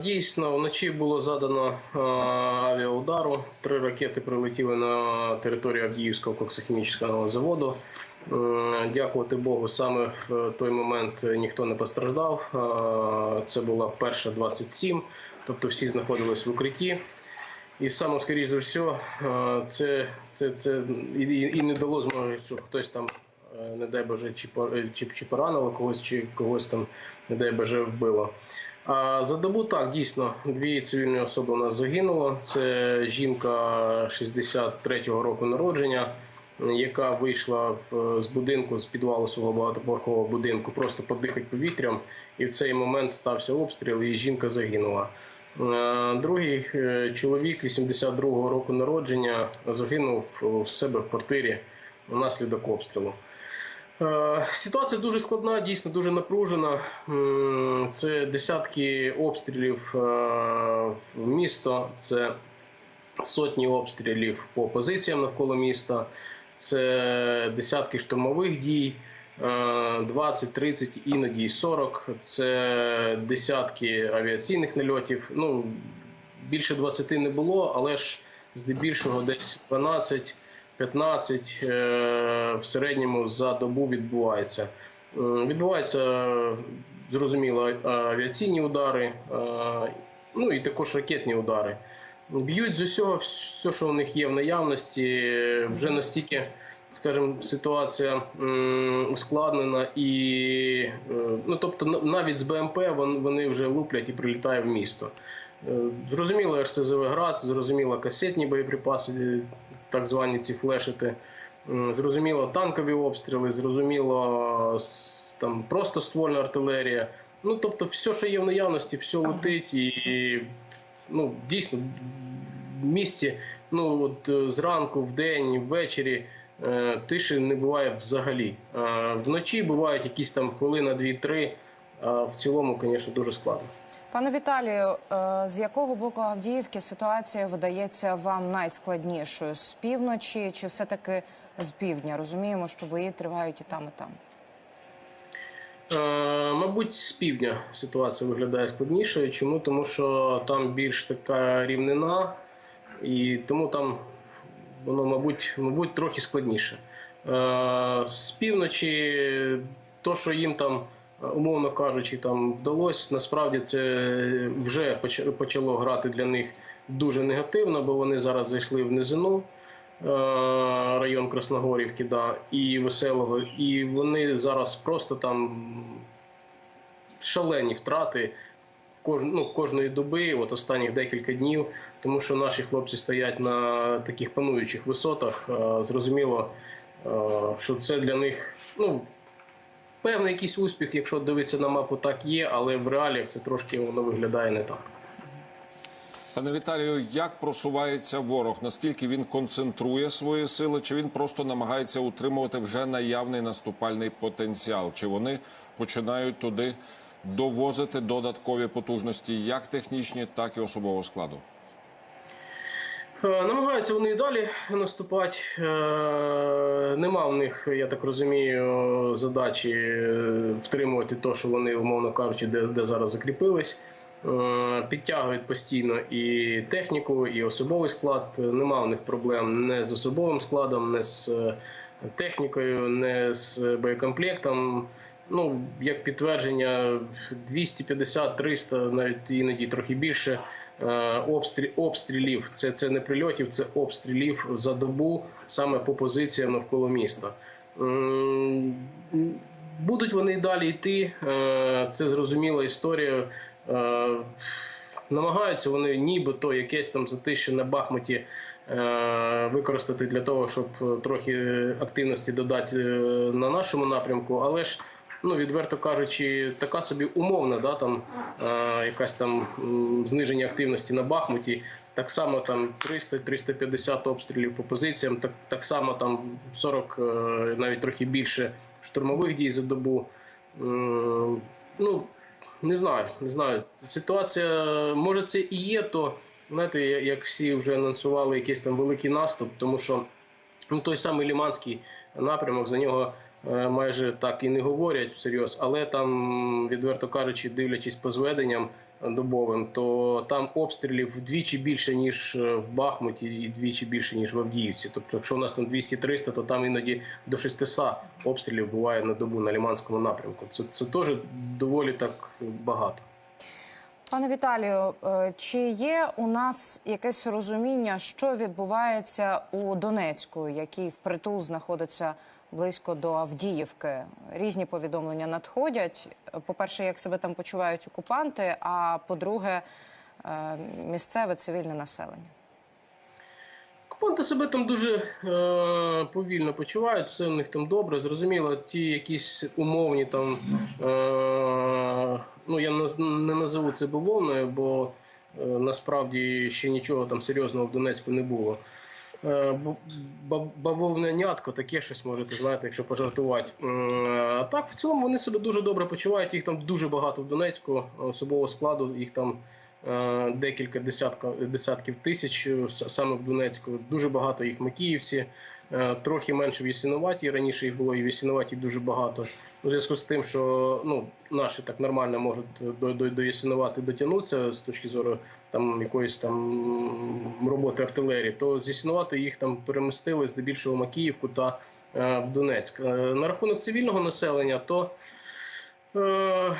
Дійсно, вночі було задано е, авіаудару. Три ракети прилетіли на територію Авдіївського коксохімічного заводу. Е, Дякувати Богу, саме в той момент ніхто не постраждав. Е, Це була перша 27, тобто всі знаходились в укритті. І саме скоріш за все, це, це, це і, не дало змоги, що хтось там, не дай Боже, чи, чи, чи поранило когось, чи когось там, не дай Боже, вбило. За добу так дійсно дві цивільні особи у нас загинуло. Це жінка 63-го року народження, яка вийшла з будинку з підвалу свого багатоповерхового будинку, просто подихати повітрям, і в цей момент стався обстріл, і жінка загинула. Е, Другий е, чоловік 82-го року народження загинув в себе в квартирі внаслідок обстрілу. Е, Ситуація дуже складна, дійсно дуже напружена. Це десятки обстрілів е, в місто, це сотні обстрілів по позиціям навколо міста, це десятки штурмових дій, е, 20, 30, іноді 40. Це десятки авіаційних нальотів. Ну більше 20 не було, але ж здебільшого десь 12 15 е, в середньому за добу відбувається. Е, Відбуваються зрозуміло авіаційні удари, ну і також ракетні удари. Б'ють з усього все, що у них є в наявності. Вже настільки, скажімо, ситуація ускладнена, і е, ну тобто на- навіть з БМП вони вже луплять і прилітає в місто. Зрозуміло, РСЗВ град, зрозуміло касетні боєприпаси, так звані ці флешити. Зрозуміло, танкові обстріли, зрозуміло, там просто ствольна артилерія. Ну тобто, все, що є в наявності, все летить, і ну дійсно в місті. Ну от е, зранку, в день, ввечері е, тиші не буває взагалі. Е, Вночі бувають якісь там хвилина, дві-три. А в цілому, звісно, дуже складно. Пане Віталію, е, з якого боку Авдіївки ситуація видається вам найскладнішою? З півночі чи все-таки з півдня? Розуміємо, що бої тривають і там, і там. Е, Мабуть, з півдня ситуація виглядає складнішою. Чому? Тому що там більш така рівнина, і тому там воно, мабуть, мабуть, трохи складніше. Е, З півночі, то, що їм там, умовно кажучи, там вдалося, насправді це вже почало грати для них дуже негативно, бо вони зараз зайшли в низину. е, Район Красногорівки, да, і Веселого, і вони зараз просто там шалені втрати в кож... ну, кожної доби, от останніх декілька днів, тому що наші хлопці стоять на таких пануючих висотах. Е, Зрозуміло, е, що це для них ну, певний якийсь успіх, якщо дивитися на мапу, так є, але в реаліях це трошки воно виглядає не так. Пане Віталію, як просувається ворог? Наскільки він концентрує свої сили, чи він просто намагається утримувати вже наявний наступальний потенціал? Чи вони починають туди довозити додаткові потужності, як технічні, так і особового складу? Е, Намагаються вони і далі наступати. Е, Нема в них, я так розумію, задачі е, втримувати те, що вони, умовно кажучи, де, де зараз закріпились. Підтягують постійно і техніку, і особовий склад. Нема в них проблем не з особовим складом, не з технікою, не з боєкомплектом. Ну, як підтвердження, 250-300, навіть іноді трохи більше обстрілів. Це, це не прильотів, це обстрілів за добу саме по позиціям навколо міста. Будуть вони і далі йти. е, Це зрозуміла історія. Е, Намагаються вони нібито якесь там затище на Бахмуті е, використати для того, щоб е, трохи активності додати е, на нашому напрямку, але ж. Ну, відверто кажучи, така собі умовна, да, там е, якась там зниження активності на Бахмуті. Так само там 300-350 обстрілів по позиціям, так, так само там 40, е, навіть трохи більше штурмових дій за добу. Ну, не знаю, не знаю. Ситуація, може, це і є, то знаєте, як всі вже анонсували якийсь там великий наступ, тому що ну, той самий Ліманський напрямок за нього е, майже так і не говорять всерйоз, але там, відверто кажучи, дивлячись по зведенням, добовим, то там обстрілів вдвічі більше ніж е, в Бахмуті, і вдвічі більше ніж в Авдіївці. Тобто, якщо у нас там 200-300, то там іноді до 600 обстрілів буває на добу на Ліманському напрямку. Це це теж доволі так багато. Пане Віталію, е, чи є у нас якесь розуміння, що відбувається у Донецьку, який впритул знаходиться близько до Авдіївки? Різні повідомлення надходять. По-перше, як себе там почувають окупанти, а по-друге, е, місцеве цивільне населення. Окупанти себе там дуже е, повільно почувають, все в них там добре. Зрозуміло, ті якісь умовні там. Е, ну я не назову це бавовною, бо е, насправді ще нічого там серйозного в Донецьку не було. Е, б- ба- Бавовнянятко, таке щось можете знаєте, якщо пожартувати. А так, в цілому вони себе дуже добре почувають. Їх там дуже багато в Донецьку, особового складу, їх там е, декілька десятка, десятків тисяч е, саме в Донецьку. Дуже багато їх Макіївці, трохи менше в Ясиноваті. Раніше їх було і в Ясиноваті дуже багато. У зв'язку з тим, що ну, наші так нормально можуть до, до, до Ясиновати дотягнутися з точки зору там якоїсь там роботи артилерії, то з Ясиновати їх там перемістили здебільшого Макіївку та е, в Донецьк. Е, на рахунок цивільного населення, то е,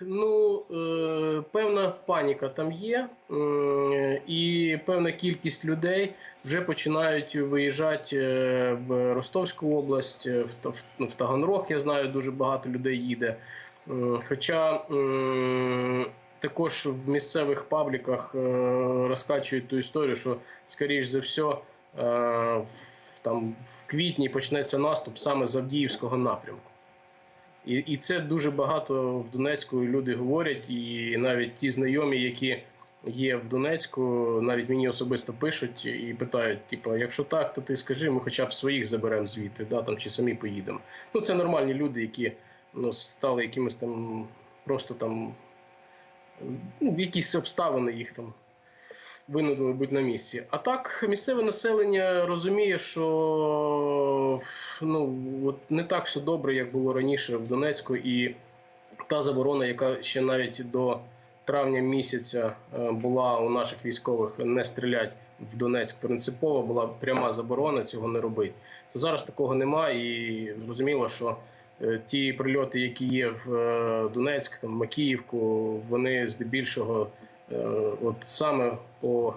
Ну, е, певна паніка там є, м, і певна кількість людей вже починають виїжджати е, в Ростовську область, е, в, в, ну, в Таганрог, я знаю, дуже багато людей їде. М, Хоча м, також в місцевих пабліках е, розкачують ту історію, що, скоріш за все, там, в квітні почнеться наступ саме з Авдіївського напрямку. І, і це дуже багато в Донецьку люди говорять, і навіть ті знайомі, які є в Донецьку, навіть мені особисто пишуть і питають: типу, якщо так, то ти скажи, ми хоча б своїх заберемо звідти, да, там, чи самі поїдемо. Ну, це нормальні люди, які ну, стали якимось там просто там ну, якісь обставини їх там винудили бути на місці. А так, місцеве населення розуміє, що ну от не так все добре, як було раніше в Донецьку, і та заборона, яка ще навіть до травня місяця е, була у наших військових не стрілять в Донецьк принципово, була пряма заборона цього не робити. То зараз такого немає, і зрозуміло, що ті прильоти, які є в е, Донецьк, там Макіївку, вони здебільшого е, от саме по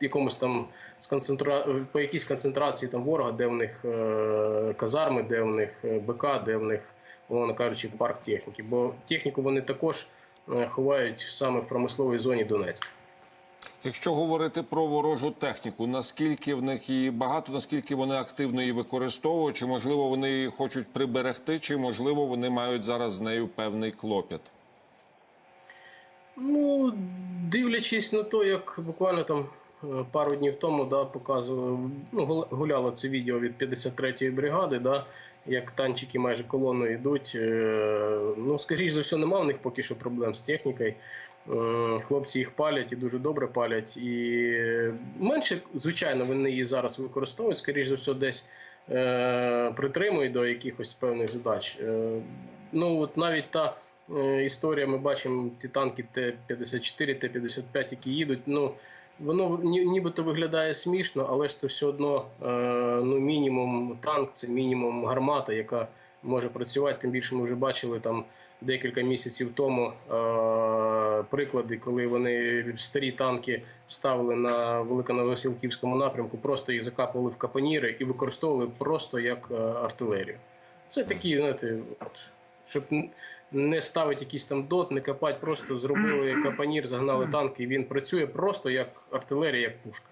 якомусь там сконцентра... по якійсь концентрації там ворога, де в них е, казарми, де в них е, БК, де в них, умовно кажучи, парк техніки. Бо техніку вони також е, ховають саме в промисловій зоні Донецька. Якщо говорити про ворожу техніку, наскільки в них її багато, наскільки вони активно її використовують, чи можливо вони її хочуть приберегти, чи можливо вони мають зараз з нею певний клопіт? Ну, дивлячись на те, як буквально там е, пару днів тому да, показував, ну, гуляло це відео від 53-ї бригади, да, як танчики майже колоною йдуть. Е, Ну, скоріш за все, нема в них поки що проблем з технікою. Е, Хлопці їх палять і дуже добре палять. І менше, звичайно, вони її зараз використовують, скоріш за все, десь е, притримують до якихось певних задач. Е, Ну, от навіть та е, історія, ми бачимо ті танки Т-54, Т-55, які їдуть. Ну, воно ні- нібито виглядає смішно, але ж це все одно е, ну, мінімум танк, це мінімум гармата, яка може працювати. Тим більше ми вже бачили там декілька місяців тому е, приклади, коли вони старі танки ставили на Великоновосілківському напрямку, просто їх закапували в капоніри і використовували просто як е, артилерію. Це такі, знаєте, щоб не ставити якийсь там дот, не копати, просто зробили капонір, загнали танк, і він працює просто як артилерія, як пушка.